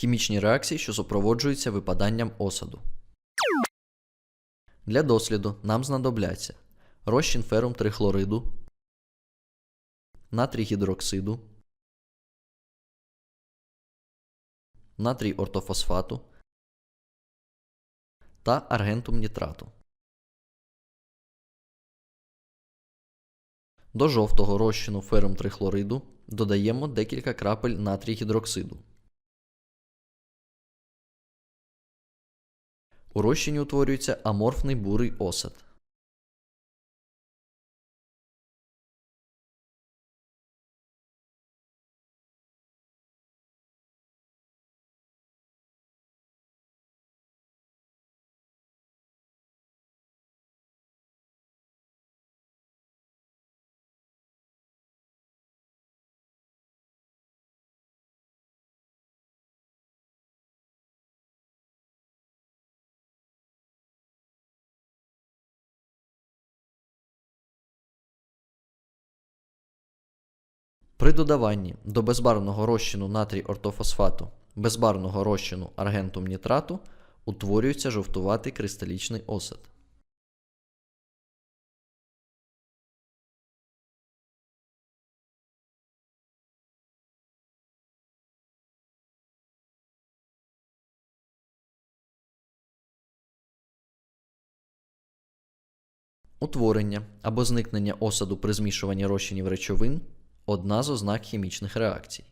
Хімічні реакції, що супроводжуються випаданням осаду. Для досліду нам знадобляться розчин ферум трихлориду, натрій гідроксиду, натрій ортофосфату та аргентум нітрату. До жовтого розчину ферум трихлориду додаємо декілька крапель натрій гідроксиду. У розчині утворюється аморфний бурий осад. При додаванні до безбарвного розчину натрій ортофосфату безбарвного розчину аргентум нітрату утворюється жовтуватий кристалічний осад. Утворення або зникнення осаду при змішуванні розчинів речовин одна з ознак хімічних реакцій.